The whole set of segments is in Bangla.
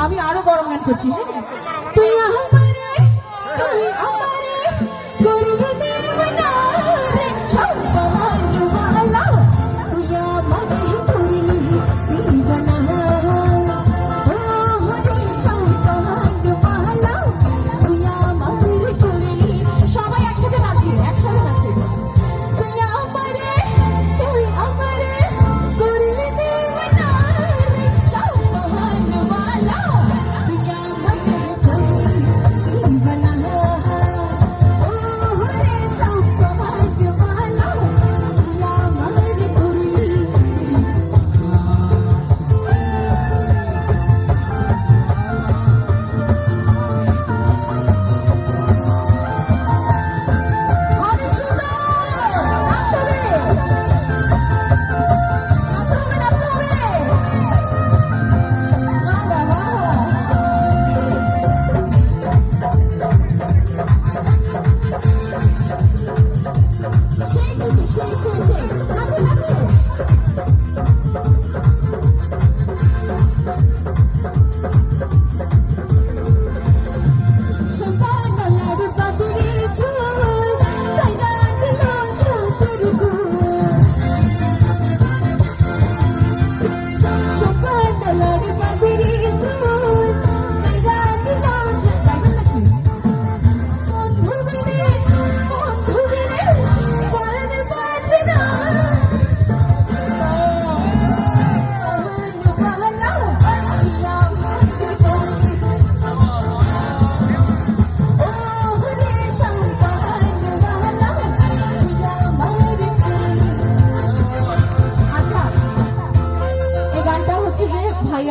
আমি আরও গরম গান করছি হ্যাঁ?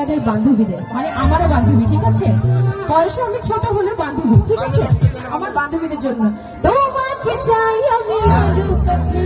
তোমাদের বান্ধবীদের মানে আমারও বান্ধবী, ঠিক আছে? বয়সে আমি ছোট হলে বান্ধবী, ঠিক আছে? আমার বান্ধবীদের জন্য। তোমাকে চাই আমি কাছে।